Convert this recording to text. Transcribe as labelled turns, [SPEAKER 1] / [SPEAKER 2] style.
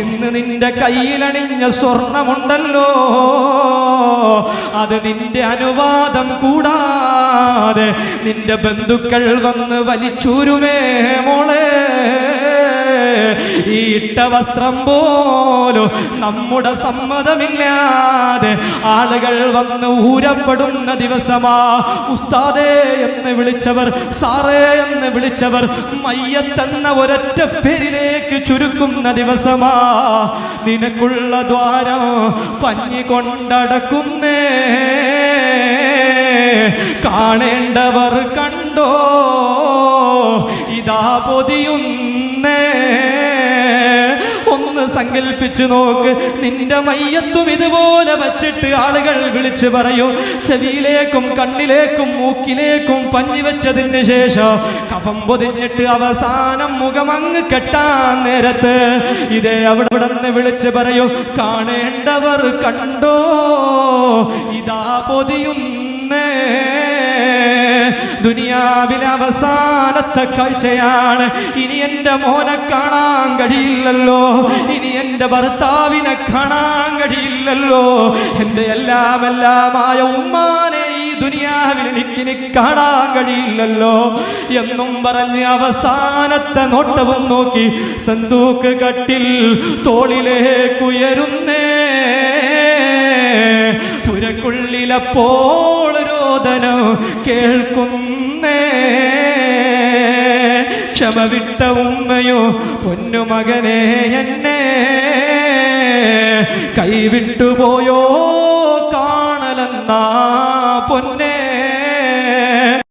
[SPEAKER 1] ഇന്ന് നിന്റെ കയ്യിലണിഞ്ഞ സ്വർണമുണ്ടല്ലോ. അത് നിന്റെ അനുവാദം കൂടാതെ നിന്റെ ബന്ധുക്കൾ വന്ന് വലിച്ചൂരുമേ മോളെ. ഈ ഇട്ട വസ്ത്രം പോലും നമ്മുടെ സമ്മതമില്ലാതെ ആളുകൾ വന്ന് ഊരപ്പെടുന്ന ദിവസമാ. ഉസ്താദേ എന്ന് വിളിച്ചവർ സാറേ എന്ന് വിളിച്ചവർ മയ്യത്തെന്ന ഒരൊറ്റ പേരിലേക്ക് ചുരുക്കുന്ന ദിവസമാ. നിനക്കുള്ള ദ്വാരം പഞ്ഞി കൊണ്ടടക്കുന്നേ. കാണേണ്ടവർ കണ്ടോ? ഇതാ പൊതിയുന്നേ സങ്കല്പിച്ചു നോക്ക്. നിന്റെ മയ്യത്തും ഇതുപോലെ വച്ചിട്ട് ആളുകൾ വിളിച്ചു പറയൂ. ചെവിയിലേക്കും കണ്ണിലേക്കും മൂക്കിലേക്കും പഞ്ഞി വെച്ചതിന് ശേഷം കഫം പൊതിഞ്ഞിട്ട് അവസാനം മുഖമങ്ങ് കെട്ടാൻ നേരത്ത് ഇതേ അവിടെ വിളിച്ച് പറയൂ. കാണേണ്ടവർ കണ്ടോ? ഇതാ പൊതിയുന്നേ. ദുനിയാവിലെ അവസാനത്തെ കാഴ്ചയാണ്. ഇനി എന്റെ മോനെ കാണാൻ കഴിയില്ലല്ലോ. എന്റെ ഭർത്താവിനെ കാണാൻ കഴിയില്ലല്ലോ. എന്റെ എല്ലാം എല്ലാമായ ഉമ്മാനെ ഈ ദുനിയാവിൽ എനിക്കിനി കാണാൻ കഴിയില്ലല്ലോ. എന്നും പറഞ്ഞ് അവസാനത്തെ നോട്ടവും നോക്കി സന്തൂക്ക് കട്ടിൽ തോളിലേക്കുയരുന്നേ തുരക്കുള്ളിലപ്പോൾ രോദനം കേൾക്കുന്നേ. ക്ഷമ വിട്ട ഉമ്മയോ പൊന്നുമകനെ എന്നെ. കൈവിട്ടുപോയോ